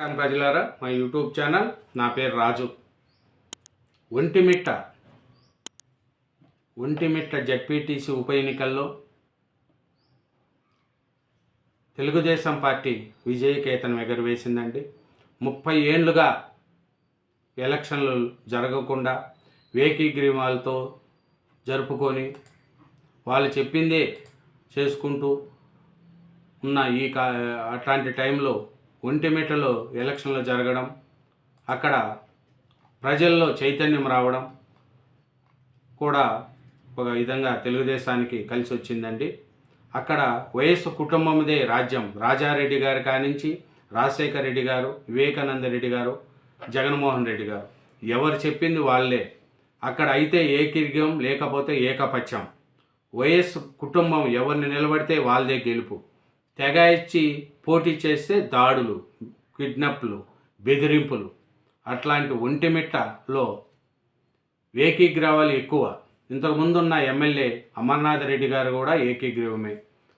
ప్రజలారా మా YouTube channel నా పేరు రాజు. ఒంటిమిట్ట ఒంటిమిట్ట జడ్పీటీసీ ఉప ఎన్నికల్లో తెలుగుదేశం పార్టీ విజయకేతనం ఎగరవేసిందండి. ముప్పై ఏండ్లుగా ఎలక్షన్లు జరగకుండా వేకీగ్రీమాలతో జరుపుకొని వాళ్ళు చెప్పిందే చేసుకుంటూ ఉన్న ఈ కా అట్లాంటి టైంలో ఒంటిమిటలో ఎలక్షన్లు జరగడం అక్కడ ప్రజల్లో చైతన్యం రావడం కూడా ఒక విధంగా తెలుగుదేశానికి కలిసి వచ్చిందండి. అక్కడ వయస్సు కుటుంబందే రాజ్యం. రాజారెడ్డి గారి కానించి రాజశేఖర రెడ్డి గారు వివేకానంద రెడ్డి గారు జగన్మోహన్ రెడ్డి గారు. ఎవరు చెప్పింది వాళ్ళే. అక్కడ అయితే ఏకీర్ఘం లేకపోతే ఏకపక్షం. వైఎస్ కుటుంబం ఎవరిని నిలబడితే వాళ్ళదే గెలుపు. తెగ ఇచ్చి పోటీ చేస్తే దాడులు కిడ్నాప్లు బెదిరింపులు. అట్లాంటి ఒంటిమిట్టలో ఏకీగ్రవాలు ఎక్కువ. ఇంతకుముందున్న ఎమ్మెల్యే అమర్నాథ్ రెడ్డి గారు కూడా ఏకీగ్రీవమే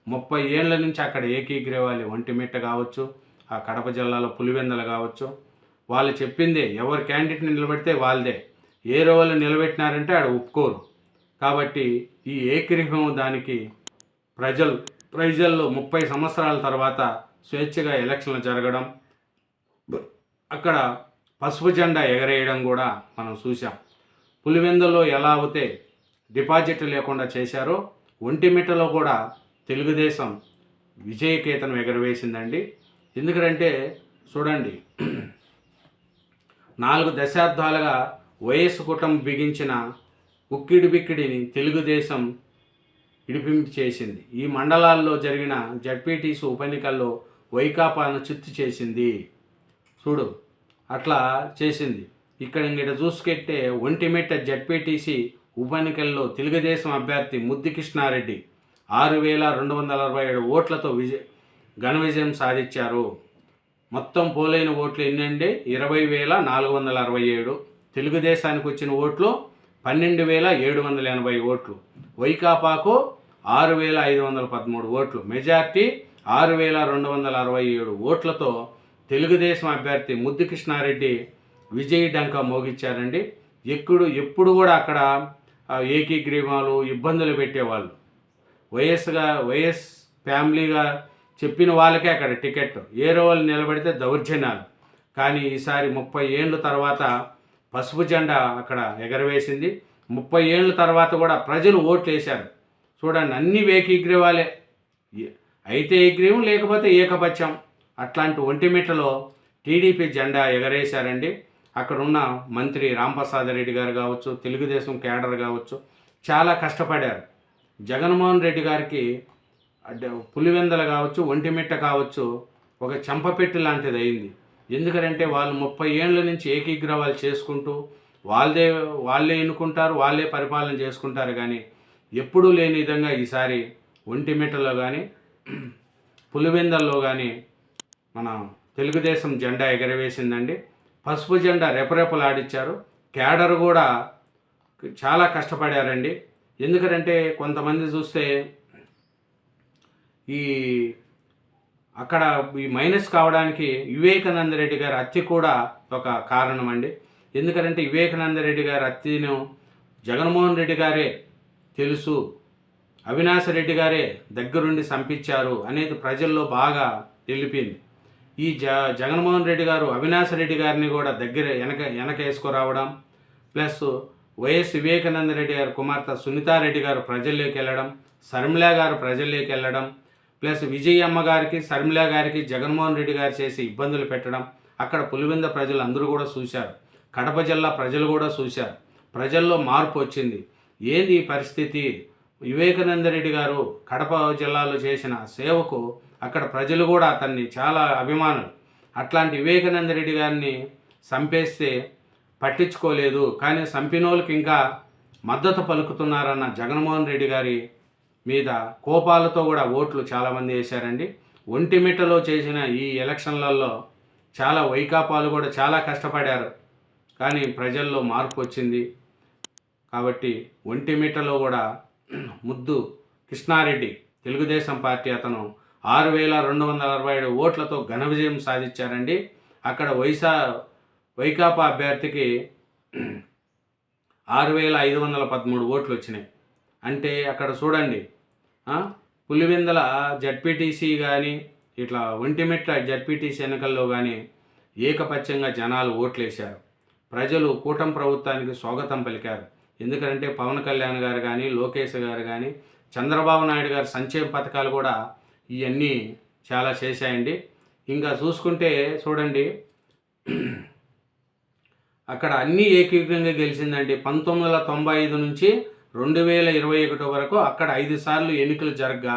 ముప్పై ఏళ్ళ నుంచి అక్కడ ఏకీగ్రీవాలి ఒంటిమిట్ట కావచ్చు ఆ కడప జిల్లాలో పులివెందలు కావచ్చు. వాళ్ళు చెప్పిందే ఎవరు క్యాండిడేట్ని నిలబెడితే వాళ్ళదే. ఏ రోజులు నిలబెట్టినారంటే ఆడ ఒప్పుకోరు. కాబట్టి ఈ ఏకీగ్రీవం దానికి ప్రజలు ప్రైజల్లో ముప్పై సంవత్సరాల తర్వాత స్వేచ్ఛగా ఎలక్షన్లు జరగడం అక్కడ పసుపు జెండా ఎగరేయడం కూడా మనం చూసాం పులివెందులో ఎలా అయితే డిపాజిట్ లేకుండా చేశారో ఒంటిమిట్టలో కూడా తెలుగుదేశం విజయకేతనం ఎగరవేసిందండి. ఎందుకంటే చూడండి నాలుగు దశాబ్దాలుగా వయస్సు కుటుంబం బిగించిన ఉక్కిడి బిక్కిడిని తెలుగుదేశం ఇడిపింపు చేసింది ఈ మండలాల్లో జరిగిన జడ్పీటీసీ ఉప ఎన్నికల్లో వైకాపాను చిత్తు చేసింది. చూడు అట్లా చేసింది. ఇక్కడ ఇంకట చూసుకెట్టే ఒంటిమిట్ట జడ్పీటీసీ ఉప ఎన్నికల్లో తెలుగుదేశం అభ్యర్థి ముద్దు కృష్ణారెడ్డి ఆరు వేల రెండు వందల అరవై ఏడు ఓట్లతో విజయ ఘన విజయం సాధించారు. మొత్తం పోలైన ఓట్లు ఎన్నండి? ఇరవై వేల నాలుగు వందల అరవై ఏడు. తెలుగుదేశానికి వచ్చిన ఓట్లు పన్నెండు వేల ఏడు వందల ఎనభై ఓట్లు. వైకాపాకు ఆరు వేల ఐదు వందల పదమూడు ఓట్లు. మెజార్టీ ఆరు వేల రెండు వందల అరవై ఏడు ఓట్లతో తెలుగుదేశం అభ్యర్థి ముద్దు కృష్ణారెడ్డి విజయ్ డంకా మోగించారండి ఎప్పుడు ఎప్పుడు కూడా అక్కడ ఏకీగ్రీవాలు ఇబ్బందులు పెట్టేవాళ్ళు. వైఎస్గా వైఎస్ ఫ్యామిలీగా చెప్పిన వాళ్ళకే అక్కడ టికెట్. ఏరో వాళ్ళు నిలబడితే దౌర్జన్యాలు. కానీ ఈసారి ముప్పై ఏళ్ళ తర్వాత పసుపు జెండా అక్కడ ఎగరవేసింది. ముప్పై ఏళ్ళ తర్వాత కూడా ప్రజలు ఓట్లు వేశారు చూడండి అన్ని ఏకీగ్రీవాలే అయితే ఏగ్రీవం లేకపోతే ఏకపక్షం. అట్లాంటి ఒంటిమిట్టలో టీడీపీ జెండా ఎగరేశారండి. అక్కడ ఉన్న మంత్రి రాంప్రసాద్ రెడ్డి గారు కావచ్చు తెలుగుదేశం కేడర్ కావచ్చు చాలా కష్టపడారు. జగన్మోహన్ రెడ్డి గారికి అడ్డ- పులివెందల కావచ్చు ఒంటిమిట్ట కావచ్చు ఒక చెంపపెట్టి లాంటిది అయింది ఎందుకంటే వాళ్ళు ముప్పై ఏళ్ళ నుంచి ఏకీగ్రవాలు చేసుకుంటూ వాళ్ళదే వాళ్ళే ఎన్నుకుంటారు వాళ్ళే పరిపాలన చేసుకుంటారు కానీ ఎప్పుడూ లేని విధంగా ఈసారి ఒంటిమిట్టలో కానీ పులివెందల్లో కానీ మన తెలుగుదేశం జెండా ఎగరవేసిందండి. పసుపు జెండా రెపరెపలాడిచ్చారు. క్యాడర్ కూడా చాలా కష్టపడారండి. ఎందుకంటే కొంతమంది చూస్తే ఈ అక్కడ ఈ మైనస్ కావడానికి వివేకానంద రెడ్డి గారి హత్య కూడా ఒక కారణం అండి ఎందుకంటే వివేకానంద రెడ్డి గారి హత్యను జగన్మోహన్ రెడ్డి గారే తెలుసు. అవినాశ రెడ్డి గారే దగ్గరుండి సంపించారు అనేది ప్రజల్లో బాగా తెలిపింది. ఈ జ జగన్మోహన్ రెడ్డి గారు అవినాశ రెడ్డి గారిని కూడా దగ్గర వెనక వెనక వేసుకురావడం ప్లస్ వైఎస్ వివేకానంద రెడ్డి గారు కుమార్తె సునీతారెడ్డి గారు ప్రజల్లోకి వెళ్ళడం శర్మిల గారు ప్రజల్లోకి వెళ్ళడం ప్లస్ విజయమ్మ గారికి శర్మిల గారికి జగన్మోహన్ రెడ్డి గారు చేసి ఇబ్బందులు పెట్టడం అక్కడ పులివెంద ప్రజలు అందరూ కూడా చూశారు. కడప జిల్లా ప్రజలు కూడా చూశారు. ప్రజల్లో మార్పు వచ్చింది. ఏంది ఈ పరిస్థితి? వివేకానంద రెడ్డి గారు కడప జిల్లాలో చేసిన సేవకు అక్కడ ప్రజలు కూడా అతన్ని చాలా అభిమానులు. అట్లాంటి వివేకానంద రెడ్డి గారిని చంపేస్తే పట్టించుకోలేదు. కానీ చంపినోళ్ళకి ఇంకా మద్దతు పలుకుతున్నారన్న జగన్మోహన్ రెడ్డి గారి మీద కోపాలతో కూడా ఓట్లు చాలామంది వేశారండి. ఒంటిమిట్టలో చేసిన ఈ ఎలక్షన్లలో చాలా వైకాపాలు కూడా చాలా కష్టపడారు. కానీ ప్రజల్లో మార్పు వచ్చింది. కాబట్టి ఒంటిమిట్టలో కూడా ముద్దు కృష్ణారెడ్డి తెలుగుదేశం పార్టీ అతను ఆరు వేల రెండు వందల అరవై ఏడు ఓట్లతో ఘన విజయం సాధించారండి. అక్కడ వైసా వైకాపా అభ్యర్థికి ఆరు వేల ఐదు వందల పదమూడు ఓట్లు వచ్చినాయి. అంటే అక్కడ చూడండి పులివెందల జడ్పీటీసీ కానీ ఇట్లా ఒంటిమిట్ట జడ్పీటీసీ ఎన్నికల్లో కానీ ఏకపక్షంగా జనాలు ఓట్లేశారు. ప్రజలు కూటమి ప్రభుత్వానికి స్వాగతం పలికారు. ఎందుకంటే పవన్ కళ్యాణ్ గారు కానీ లోకేష్ గారు కానీ చంద్రబాబు నాయుడు గారి సంక్షేమ పథకాలు కూడా ఇవన్నీ చాలా చేశాయండి. ఇంకా చూసుకుంటే చూడండి అక్కడ అన్నీ ఏకీకృతంగా గెలిచిందండి. పంతొమ్మిది వందల తొంభై ఐదు నుంచి రెండు వేల ఇరవై ఒకటి వరకు అక్కడ ఐదు సార్లు ఎన్నికలు జరగగా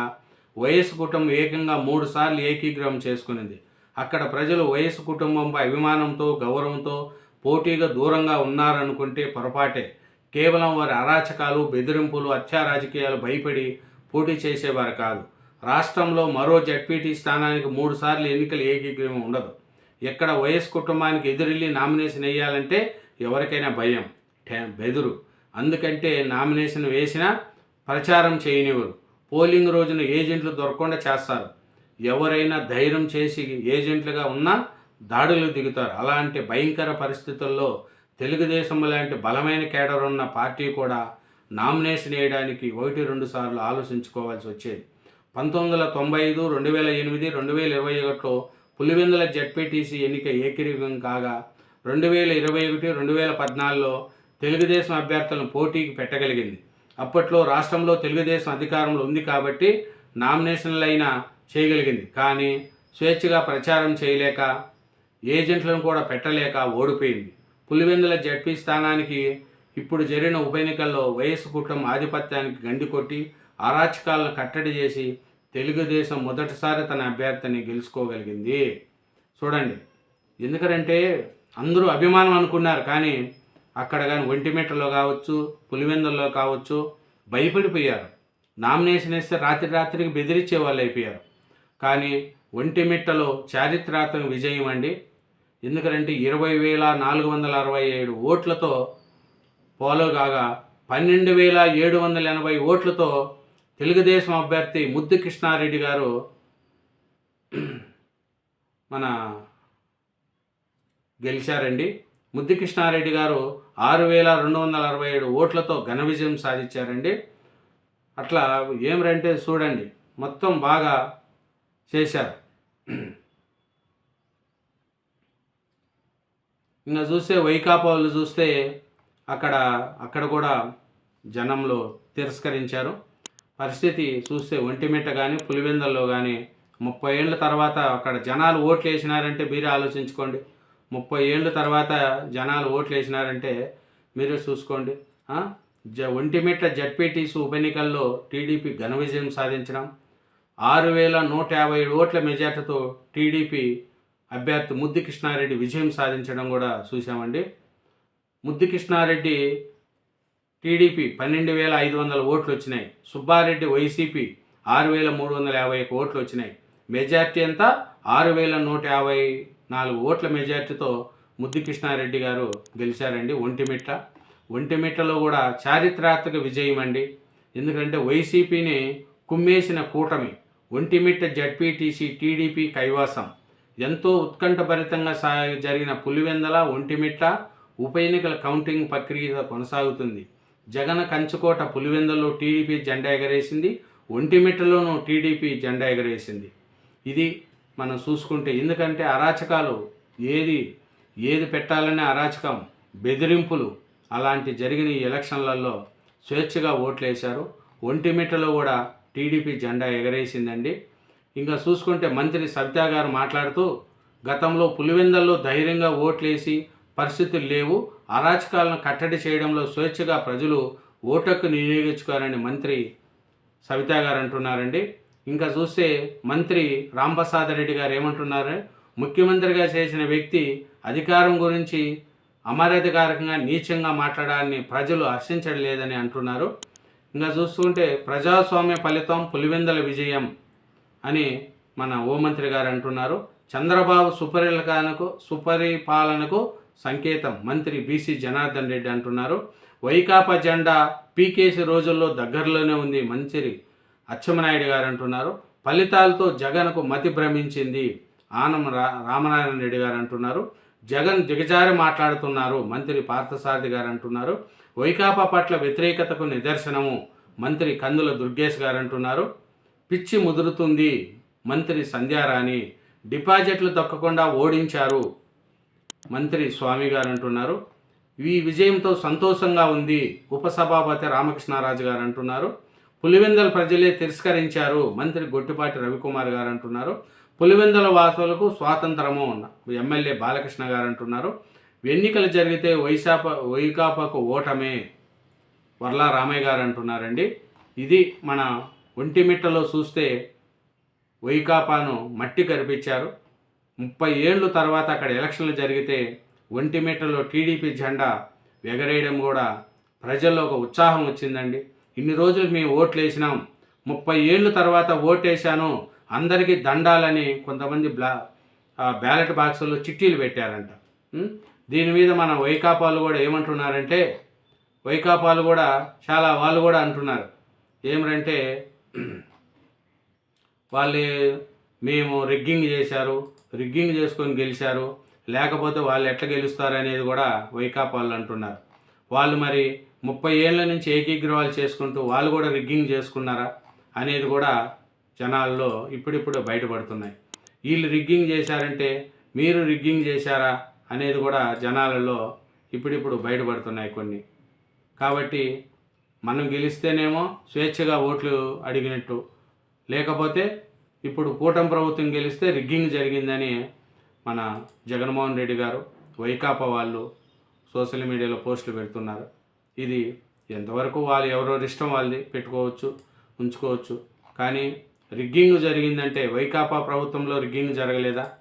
వైఎస్ కుటుంబం ఏకంగా మూడు సార్లు ఏకీగ్రహం చేసుకునింది. అక్కడ ప్రజలు వైఎస్ కుటుంబంపై అభిమానంతో గౌరవంతో పోటీగా దూరంగా ఉన్నారనుకుంటే పొరపాటే. కేవలం వారి అరాచకాలు బెదిరింపులు అత్యారాజకీయాలు భయపడి పోటీ చేసేవారు కాదు. రాష్ట్రంలో మరో జడ్పీటీ స్థానానికి మూడు సార్లు ఎన్నికల ఉండదు. ఎక్కడ వైఎస్ కుటుంబానికి ఎదురెళ్ళి నామినేషన్ వేయాలంటే ఎవరికైనా భయం టే- బెదురు. అందుకంటే నామినేషన్ వేసినా ప్రచారం చేయనివ్వరు. పోలింగ్ రోజున ఏజెంట్లు దొరకకుండా చేస్తారు. ఎవరైనా ధైర్యం చేసి ఏజెంట్లుగా ఉన్నా దాడులు దిగుతారు. అలాంటి భయంకర పరిస్థితుల్లో తెలుగుదేశం లాంటి బలమైన కేడర్ ఉన్న పార్టీ కూడా నామినేషన్ వేయడానికి ఒకటి రెండు సార్లు ఆలోచించుకోవాల్సి వచ్చేది. పంతొమ్మిది వందల తొంభై ఐదు రెండు వేల ఎనిమిది రెండు వేల ఇరవై ఒకటిలో పులివెందుల జడ్పీటీసీ ఎన్నిక ఏకీకృతం కాగా రెండు వేల ఇరవై ఒకటి రెండు వేల పద్నాలుగులో తెలుగుదేశం అభ్యర్థులను పోటీకి పెట్టగలిగింది. అప్పట్లో రాష్ట్రంలో తెలుగుదేశం అధికారంలో ఉంది కాబట్టి నామినేషన్లైనా చేయగలిగింది. కానీ స్వేచ్ఛగా ప్రచారం చేయలేక ఏజెంట్లను కూడా పెట్టలేక ఓడిపోయింది. పులివెందుల జడ్పీ స్థానానికి ఇప్పుడు జరిగిన ఉప ఎన్నికల్లో వైఎస్ కుటుంబం ఆధిపత్యానికి గండి కొట్టి అరాచకాలను కట్టడి చేసి తెలుగుదేశం మొదటిసారి తన అభ్యర్థిని గెలుచుకోగలిగింది. చూడండి ఎందుకంటే అందరూ అభిమానం అనుకున్నారు కానీ అక్కడ కానీ ఒంటిమిట్టలో కావచ్చు పులివెందుల్లో కావచ్చు భయపడిపోయారు. నామినేషన్ వేస్తే రాత్రి రాత్రికి బెదిరించే వాళ్ళు అయిపోయారు. కానీ ఒంటిమిట్టలో చారిత్రాత్మక విజయం అండి. ఎందుకంటే ఇరవై వేల నాలుగు వందల అరవై ఏడు ఓట్లతో పోలో కాగా పన్నెండు వేల ఏడు వందల ఎనభై ఓట్లతో తెలుగుదేశం అభ్యర్థి ముద్దు కృష్ణారెడ్డి గారు మన గెలిచారండి. ముద్దు కృష్ణారెడ్డి గారు ఆరు వేల రెండు వందల అరవై ఏడు ఓట్లతో ఘన విజయం సాధించారండి. అట్లా ఏమిరంటే చూడండి మొత్తం బాగా చేశారు. ఇంకా చూస్తే వైకాపా వాళ్ళు చూస్తే అక్కడ అక్కడ కూడా జనంలో తిరస్కరించారు. పరిస్థితి చూస్తే ఒంటిమిట్ట కానీ పులివెందల్లో కానీ ముప్పై ఏళ్ళ తర్వాత అక్కడ జనాలు ఓట్లు వేసినారంటే మీరే ఆలోచించుకోండి. ముప్పై ఏళ్ళ తర్వాత జనాలు ఓట్లు వేసినారంటే మీరే చూసుకోండి. జ ఒంటిమిట్ట జడ్పీటీసీ ఉప ఎన్నికల్లో టీడీపీ ఘన విజయం సాధించడం. ఆరు వేల నూట యాభై ఏడు ఓట్ల మెజార్టీతో టీడీపీ అభ్యర్థి ముద్దు కృష్ణారెడ్డి విజయం సాధించడం కూడా చూసామండి ముద్దు కృష్ణారెడ్డి టీడీపీ పన్నెండు వేల ఐదు వందల ఓట్లు వచ్చినాయి. సుబ్బారెడ్డి వైసీపీ ఆరు వేల మూడు వందల యాభై ఒక్క ఓట్లు వచ్చినాయి. మెజార్టీ అంతా ఆరు వేల నూట యాభై నాలుగు ఓట్ల మెజార్టీతో ముద్దు కృష్ణారెడ్డి గారు గెలిచారండి ఒంటిమిట్ట ఒంటిమిట్టలో కూడా చారిత్రాత్మక విజయం అండి. ఎందుకంటే వైసీపీని కుమ్మేసిన కూటమి ఒంటిమిట్ట జడ్పీటీసీ టీడీపీ కైవాసం. ఎంతో ఉత్కంఠభరితంగా సా జరిగిన పులివెందల ఒంటిమిట్ట ఉప ఎన్నికల కౌంటింగ్ ప్రక్రియ కొనసాగుతుంది. జగన్ కంచుకోట పులివెందల్లో టీడీపీ జెండా ఎగరేసింది ఒంటిమిట్టలోనూ టీడీపీ జెండా ఎగరేసింది. ఇది మనం చూసుకుంటే ఎందుకంటే అరాచకాలు ఏది ఏది పెట్టాలనే అరాచకం బెదిరింపులు అలాంటి జరిగిన ఈ ఎలక్షన్లలో స్వేచ్ఛగా ఓట్లు వేశారు ఒంటిమిట్టలో కూడా టీడీపీ జెండా ఎగరేసిందండి. ఇంకా చూసుకుంటే మంత్రి సవితా గారు మాట్లాడుతూ గతంలో పులివెందల్లో ధైర్యంగా ఓట్లేసి పరిస్థితులు లేవు అరాచకాలను కట్టడి చేయడంలో స్వేచ్ఛగా ప్రజలు ఓటక్కు వినియోగించుకోవాలని మంత్రి సవిత గారు అంటున్నారండి. ఇంకా చూస్తే మంత్రి రాంప్రసాద్ రెడ్డి గారు ఏమంటున్నారు ముఖ్యమంత్రిగా చేసిన వ్యక్తి అధికారం గురించి అమర్యాదకారకంగా నీచంగా మాట్లాడాలని ప్రజలు హర్షించడం లేదని అంటున్నారు. ఇంకా చూస్తుంటే ప్రజాస్వామ్య ఫలితం పులివెందల విజయం. అని మన హోంమంత్రి గారు అంటున్నారు. చంద్రబాబు సుపరిపాలనకు సుపరిపాలనకు సంకేతం మంత్రి బీసీ జనార్దన్ రెడ్డి అంటున్నారు. వైకాపా జెండా పీకేసీ రోజుల్లో దగ్గరలోనే ఉంది మంత్రి అచ్చెమనాయుడు గారు అంటున్నారు. ఫలితాలతో జగన్కు మతి భ్రమించింది ఆనం రా రామనారాయణ రెడ్డి గారు అంటున్నారు. జగన్ దిగజారి మాట్లాడుతున్నారు మంత్రి పార్థసారథి గారు అంటున్నారు. వైకాపా పట్ల వ్యతిరేకతకు నిదర్శనము మంత్రి కందుల దుర్గేష్ గారు అంటున్నారు. పిచ్చి ముదురుతుంది. మంత్రి సంధ్యారాణి డిపాజిట్లు దొక్కకుండా ఓడించారు. మంత్రి స్వామి గారు అంటున్నారు. ఈ విజయంతో సంతోషంగా ఉంది. ఉపసభాపతి రామకృష్ణారాజు గారు అంటున్నారు. పులివెందల ప్రజలే తిరస్కరించారు. మంత్రి గొట్టిపాటి రవికుమార్ గారు అంటున్నారు. పులివెందల వాసులకు స్వాతంత్రము ఎమ్మెల్యే బాలకృష్ణ గారు అంటున్నారు. ఎన్నికలు జరిగితే వైశాప వైకాపాకు ఓటమే. వర్లా రామయ్య గారు అంటున్నారండి. ఇది మన ఒంటిమిట్టలో చూస్తే వైకాపాను మట్టి కరిపించారు. ముప్పై ఏళ్ళు తర్వాత అక్కడ ఎలక్షన్లు జరిగితే ఒంటిమిట్టలో టీడీపీ జెండా ఎగరేయడం కూడా ప్రజల్లో ఒక ఉత్సాహం వచ్చిందండి. ఇన్ని రోజులు మేము ఓట్లు వేసినాం ముప్పై ఏళ్ళు తర్వాత ఓటేశాను. అందరికీ దండాలని కొంతమంది బ్లా బ్యాలెట్ బాక్సుల్లో చిట్టీలు పెట్టారంట. దీని మీద మన వైకాపాలు కూడా ఏమంటున్నారంటే వైకాపాలు కూడా చాలా వాళ్ళు కూడా అంటున్నారు. ఏమరంటే వాళ్ళు మేము రిగ్గింగ్ చేశారు. రిగ్గింగ్ చేసుకొని గెలిచారు. లేకపోతే వాళ్ళు ఎట్లా గెలుస్తారు అనేది కూడా వైకాపా వాళ్ళు అంటున్నారు. వాళ్ళు మరి ముప్పై ఏళ్ళ నుంచి ఏకీగ్రహాలు చేసుకుంటూ వాళ్ళు కూడా రిగ్గింగ్ చేసుకున్నారా అనేది కూడా జనాల్లో ఇప్పుడిప్పుడు బయటపడుతున్నాయి. వీళ్ళు రిగ్గింగ్ చేశారంటే మీరు రిగ్గింగ్ చేశారా అనేది కూడా జనాలలో ఇప్పుడిప్పుడు బయటపడుతున్నాయి కొన్ని. కాబట్టి మనం గెలిస్తేనేమో స్వేచ్ఛగా ఓట్లు అడిగినట్టు. లేకపోతే ఇప్పుడు కూటమి ప్రభుత్వం గెలిస్తే రిగ్గింగ్ జరిగిందని మన జగన్మోహన్ రెడ్డి గారు వైకాపా వాళ్ళు సోషల్ మీడియాలో పోస్టులు పెడుతున్నారు. ఇది ఎంతవరకు వాళ్ళు ఎవరెవరి ఇష్టం వాళ్ళది పెట్టుకోవచ్చు ఉంచుకోవచ్చు. కానీ రిగ్గింగ్ జరిగిందంటే వైకాపా ప్రభుత్వంలో రిగ్గింగ్ జరగలేదా?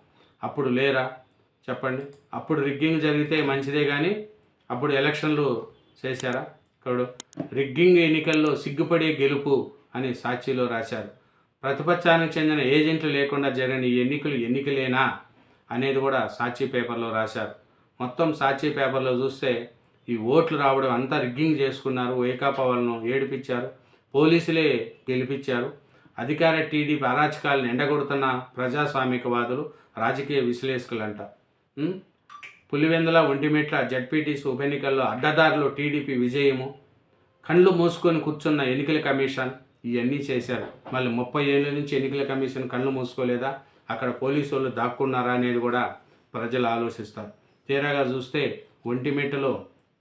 అప్పుడు లేరా? చెప్పండి. అప్పుడు రిగ్గింగ్ జరిగితే మంచిదే కానీ అప్పుడు ఎలక్షన్లు చేశారా? ఇక్కడ రిగ్గింగ్ ఎన్నికల్లో సిగ్గుపడే గెలుపు అని సాక్షిలో రాశారు. ప్రతిపక్షానికి చెందిన ఏజెంట్లు లేకుండా జరిగిన ఈ ఎన్నికలు ఎన్నికలేనా అనేది కూడా సాక్షి పేపర్లో రాశారు. మొత్తం సాక్షి పేపర్లో చూస్తే ఈ ఓట్లు రావడం అంతా రిగ్గింగ్ చేసుకున్నారు. వైకాపా వాళ్ళను ఏడిపించారు. పోలీసులే గెలిపించారు. అధికార టీడీపీ అరాచకాలను ఎండగొడుతున్న ప్రజాస్వామికవాదులు రాజకీయ విశ్లేషకులంట. పులివెందుల ఒంటిమిట్ల జడ్పీటీసీ ఉప ఎన్నికల్లో అడ్డదారులు టీడీపీ విజయము. కళ్ళు మూసుకొని కూర్చున్న ఎన్నికల కమిషన్ ఇవన్నీ చేశారు. మళ్ళీ ముప్పై ఏళ్ళ నుంచి ఎన్నికల కమిషన్ కళ్ళు మూసుకోలేదా? అక్కడ పోలీసు వాళ్ళు దాక్కున్నారా అనేది కూడా ప్రజలు ఆలోచిస్తారు. తీరాగా చూస్తే ఒంటిమిట్టలో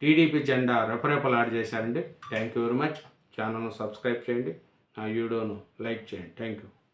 టీడీపీ జెండా రెపరెపలాడి చేశారండి. Thank you very much. ఛానల్ను సబ్స్క్రైబ్ చేయండి. నా వీడియోను లైక్ చేయండి. Thank you.